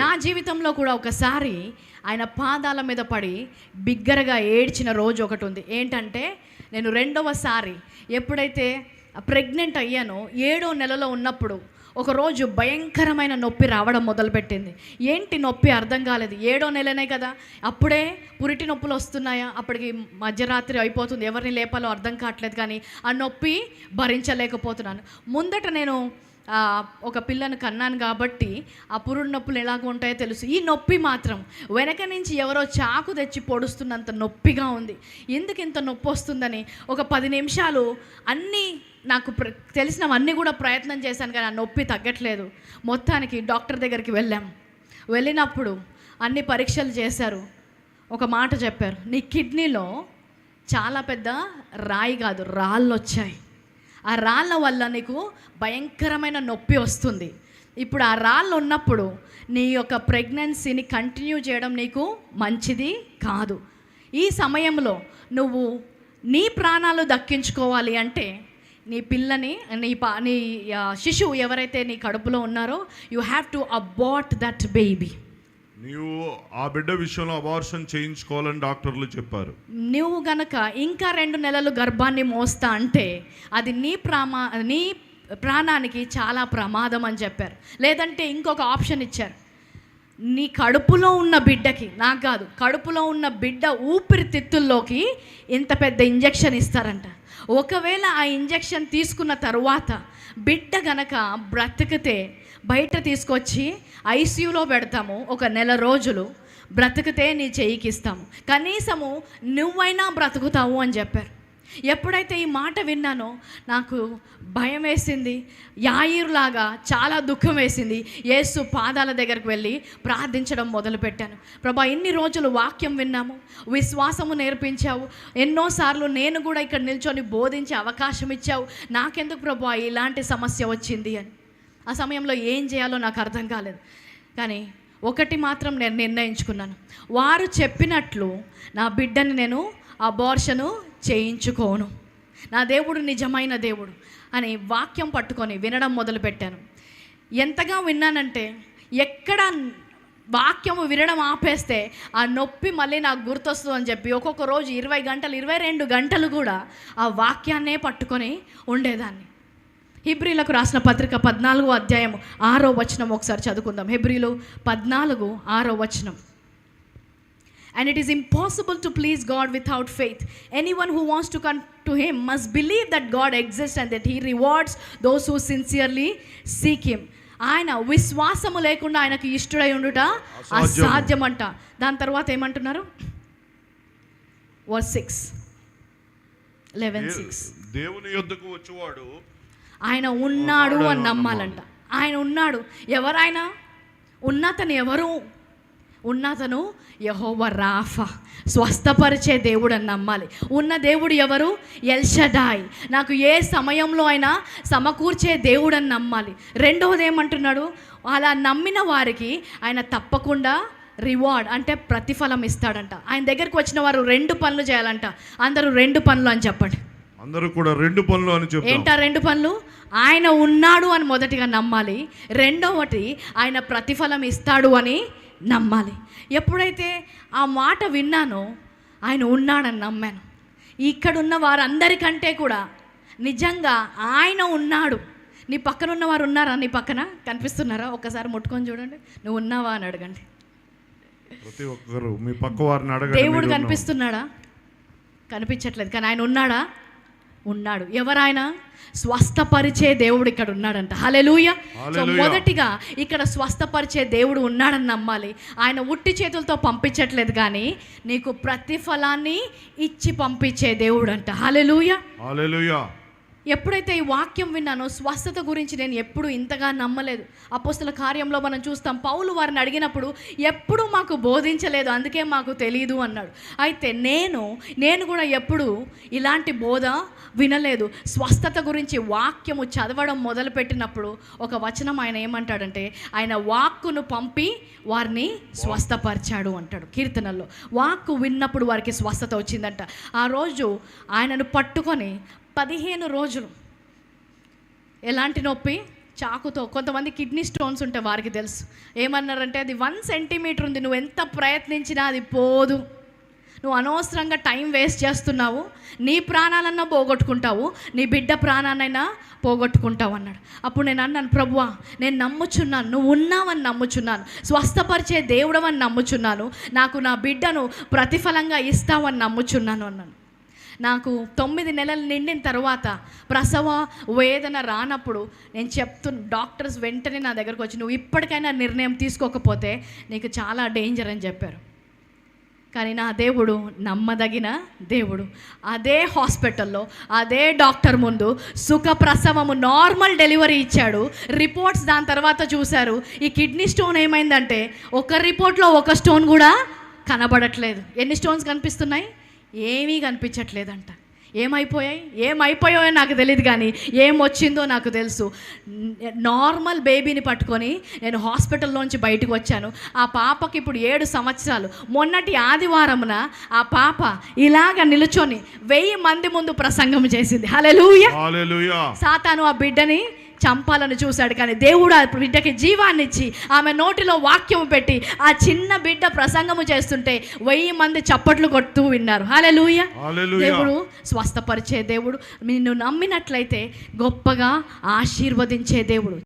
నా జీవితంలో కూడా ఒకసారి ఆయన పాదాల మీద పడి బిగ్గరగా ఏడ్చిన రోజు ఒకటి ఉంది. ఏంటంటే నేను రెండవసారి ఎప్పుడైతే ప్రెగ్నెంట్ అయ్యానో ఏడో నెలలో ఉన్నప్పుడు ఒకరోజు భయంకరమైన నొప్పి రావడం మొదలుపెట్టింది. ఏంటి నొప్పి అర్థం కాలేదు. ఏడో నెలనే కదా. అప్పుడే పురిటి నొప్పులు వస్తున్నాయా? అప్పటికి మధ్యరాత్రి అయిపోతుంది. ఎవరిని లేపాలో అర్థం కావట్లేదు కానీ ఆ నొప్పి భరించలేకపోతున్నాను. ముందట నేను ఒక పిల్లను కన్నాను కాబట్టి ఆ పురుడు నొప్పులు ఎలాగ ఉంటాయో తెలుసు. ఈ నొప్పి మాత్రం వెనక నుంచి ఎవరో చాకు తెచ్చి పొడుస్తున్నంత నొప్పిగా ఉంది. ఎందుకు ఇంత నొప్పి వస్తుందని ఒక పది నిమిషాలు అన్నీ నాకు ప్ర తెలిసినవన్నీ కూడా ప్రయత్నం చేశాను కానీ ఆ నొప్పి తగ్గట్లేదు. మొత్తానికి డాక్టర్ దగ్గరికి వెళ్ళాం. వెళ్ళినప్పుడు అన్ని పరీక్షలు చేశారు. ఒక మాట చెప్పారు నీ కిడ్నీలో చాలా పెద్ద రాయి కాదు రాళ్ళు వచ్చాయి ఆ రాళ్ళ వల్ల నీకు భయంకరమైన నొప్పి వస్తుంది. ఇప్పుడు ఆ రాళ్ళు ఉన్నప్పుడు నీ యొక్క ప్రెగ్నెన్సీని కంటిన్యూ చేయడం నీకు మంచిది కాదు. ఈ సమయంలో నువ్వు నీ ప్రాణాలు దక్కించుకోవాలి అంటే నీ పిల్లని నీ పా నీ శిశువు ఎవరైతే నీ కడుపులో ఉన్నారో you have to abort that baby నీవు ఆ బిడ్డ విషయంలో అబార్షన్ చేయించుకోవాలని డాక్టర్లు చెప్పారు. నువ్వు గనక ఇంకా రెండు నెలలు గర్భాన్ని మోస్తా అంటే అది నీ ప్రామా నీ ప్రాణానికి చాలా ప్రమాదం అని చెప్పారు. లేదంటే ఇంకొక ఆప్షన్ ఇచ్చారు. నీ కడుపులో ఉన్న బిడ్డకి నాకు కాదు కడుపులో ఉన్న బిడ్డ ఊపిరితిత్తుల్లోకి ఇంత పెద్ద ఇంజెక్షన్ ఇస్తారంట. ఒకవేళ ఆ ఇంజెక్షన్ తీసుకున్న తర్వాత బిడ్డ గనక బ్రతికితే బయట తీసుకొచ్చి ఐసీయూలో పెడతాము ఒక నెల రోజులు బ్రతికితే నీ చెయ్యికి ఇస్తాము కనీసము నువ్వైనా బ్రతుకుతావు అని చెప్పారు. ఎప్పుడైతే ఈ మాట విన్నానో నాకు భయం వేసింది. యాయిరులాగా చాలా దుఃఖం వేసింది. యేసు పాదాల దగ్గరికి వెళ్ళి ప్రార్థించడం మొదలుపెట్టాను. ప్రభా ఎన్ని రోజులు వాక్యం విన్నాము విశ్వాసము నేర్పించావు. ఎన్నోసార్లు నేను కూడా ఇక్కడ నిల్చొని బోధించే అవకాశం ఇచ్చావు. నాకెందుకు ప్రభా ఇలాంటి సమస్య వచ్చింది అని. ఆ సమయంలో ఏం చేయాలో నాకు అర్థం కాలేదు. కానీ ఒకటి మాత్రం నేను నిర్ణయించుకున్నాను. వారు చెప్పినట్లు నా బిడ్డని నేను అబార్షను చేయించుకోను. నా దేవుడు నిజమైన దేవుడు అని వాక్యం పట్టుకొని వినడం మొదలుపెట్టాను. ఎంతగా విన్నానంటే ఎక్కడ వాక్యము వినడం ఆపేస్తే ఆ నొప్పి మళ్ళీ నాకు గుర్తొస్తుంది అని చెప్పి ఒక్కొక్క రోజు ఇరవై గంటలు ఇరవై రెండు గంటలు కూడా ఆ వాక్యాన్నే పట్టుకొని ఉండేదాన్ని. హిబ్రిలకు రాసిన పత్రిక పద్నాలుగు అధ్యాయం ఆరో వచనం ఒకసారి చదువుకుందాం. హిబ్రిలు పద్నాలుగు ఆరో వచనం. And it is impossible to please God without faith. Anyone who wants to come to Him must believe that God exists and that He rewards those who sincerely seek Him. ఆయన విశ్వాసము లేకుండా ఆయనకు ఇష్టడై ఉండుట అసాధ్యము. అసాధ్యమంట దాని తర్వాత ఏమంటున్నారు వర్ సిక్స్ లెవెన్ సిక్స్ దేవుని యొద్దకు వచ్చేవాడు ఆయన ఉన్నాడు అని నమ్మాలంట ఆయన ఉన్నాడు ఎవరాయన ఉన్నతను ఎవరు ఉన్నతను యహోవ రాఫా. స్వస్థపరిచే దేవుడు అని నమ్మాలి. ఉన్న దేవుడు ఎవరు? ఎల్షడాయ్. నాకు ఏ సమయంలో అయినా సమకూర్చే దేవుడు అని నమ్మాలి. రెండవది ఏమంటున్నాడు? అలా నమ్మిన వారికి ఆయన తప్పకుండా రివార్డ్ అంటే ప్రతిఫలం ఇస్తాడంట. ఆయన దగ్గరికి వచ్చిన వారు రెండు పనులు చేయాలంట. అందరూ రెండు పనులు అని చెప్పండి. అందరూ కూడా రెండు పనులు అని చెప్తాం ఏంటా రెండు పనులు? ఆయన ఉన్నాడు అని మొదటిగా నమ్మాలి. రెండవటి ఆయన ప్రతిఫలం ఇస్తాడు అని నమ్మాలి. ఎప్పుడైతే ఆ మాట విన్నానో ఆయన ఉన్నాడని నమ్మాను. ఇక్కడున్న వారందరికంటే కూడా నిజంగా ఆయన ఉన్నాడు. నీ పక్కన ఉన్న వారు ఉన్నారా నీ పక్కన? కనిపిస్తున్నారా? ఒక్కసారి ముట్టుకొని చూడండి. నువ్వు ఉన్నావా అని అడగండి. ప్రతి ఒక్కరు మీ పక్క వారిని అడగండి దేవుడు. కనిపిస్తున్నాడా? కనిపించట్లేదు. కానీ ఆయన ఉన్నాడా? ఉన్నాడు. ఎవరాయన? స్వస్థపరిచే దేవుడు ఇక్కడ ఉన్నాడంట. Hallelujah so. మొదటిగా ఇక్కడ స్వస్థపరిచే దేవుడు ఉన్నాడని నమ్మాలి. ఆయన ఉట్టి చేతులతో పంపించట్లేదు కానీ నీకు ప్రతిఫలాన్ని ఇచ్చి పంపించే దేవుడు అంట హలెలూయ ఎప్పుడైతే ఈ వాక్యం విన్నానో స్వస్థత గురించి నేను ఎప్పుడు ఇంతగా నమ్మలేదు. అపోస్తుల కార్యంలో మనం చూస్తాం పౌలు వారిని అడిగినప్పుడు ఎప్పుడు మాకు బోధించలేదు అందుకే మాకు తెలియదు అన్నాడు. అయితే నేను నేను కూడా ఎప్పుడు ఇలాంటి బోధ వినలేదు. స్వస్థత గురించి వాక్యము చదవడం మొదలుపెట్టినప్పుడు ఒక వచనం ఆయన ఏమంటాడంటే ఆయన వాక్కును పంపి వారిని స్వస్థపరిచాడు అంటాడు కీర్తనల్లో. వాక్కు విన్నప్పుడు వారికి స్వస్థత వచ్చిందంట. ఆ రోజు ఆయనను పట్టుకొని పదిహేను రోజులు ఎలాంటి నొప్పి? చాకుతో. కొంతమంది కిడ్నీ స్టోన్స్ ఉంటే వారికి తెలుసు. ఏమన్నారంటే అది వన్ సెంటీమీటర్ ఉంది. నువ్వు ఎంత ప్రయత్నించినా అది పోదు. నువ్వు అనవసరంగా టైం వేస్ట్ చేస్తున్నావు. నీ ప్రాణాలన్నా పోగొట్టుకుంటావు. నీ బిడ్డ ప్రాణానైనా పోగొట్టుకుంటావు అన్నాడు. అప్పుడు నేను అన్నాను ప్రభువా నేను నమ్ముచున్నాను. నువ్వు ఉన్నావని నమ్ముచున్నాను. స్వస్థపరిచే దేవుడవని నమ్ముచున్నాను. నాకు నా బిడ్డను ప్రతిఫలంగా ఇస్తావని నమ్ముచున్నాను అన్నాను. నాకు తొమ్మిది నెలలు నిండిన తర్వాత ప్రసవ వేదన రానప్పుడు నేను చెప్తున్న డాక్టర్స్ వెంటనే నా దగ్గరకు వచ్చి నువ్వు ఇప్పటికైనా నిర్ణయం తీసుకోకపోతే నీకు చాలా డేంజర్ అని చెప్పారు. కానీ నా దేవుడు నమ్మదగిన దేవుడు. అదే హాస్పిటల్లో అదే డాక్టర్ ముందు సుఖ ప్రసవము నార్మల్ డెలివరీ ఇచ్చాడు. రిపోర్ట్స్ దాని తర్వాత చూశారు. ఈ కిడ్నీ స్టోన్ ఏమైందంటే ఒక రిపోర్ట్లో ఒక స్టోన్ కూడా కనబడట్లేదు. ఎన్ని స్టోన్స్ కనిపిస్తున్నాయి? ఏమీ కనిపించట్లేదంట. ఏమైపోయాయి? ఏమైపోయాయో నాకు తెలియదు కానీ ఏం వచ్చిందో నాకు తెలుసు. నార్మల్ బేబీని పట్టుకొని నేను హాస్పిటల్లోంచి బయటకు వచ్చాను. ఆ పాపకి ఇప్పుడు ఏడు సంవత్సరాలు. మొన్నటి ఆదివారమున ఆ పాప ఇలాగ నిలుచొని వెయ్యి మంది ముందు ప్రసంగం చేసింది. హల్లెలూయా! సాతాను ఆ బిడ్డని చంపాలని చూశాడు. కానీ దేవుడు ఆ బిడ్డకి జీవాన్ని ఇచ్చి ఆమె నోటిలో వాక్యం పెట్టి ఆ చిన్న బిడ్డ ప్రసంగము చేస్తుంటే వెయ్యి మంది చప్పట్లు కొడుతూ విన్నారు. హాలే హల్లెలూయా. దేవుడు స్వస్థపరిచే దేవుడు. నిన్ను నమ్మినట్లయితే గొప్పగా ఆశీర్వదించే దేవుడు.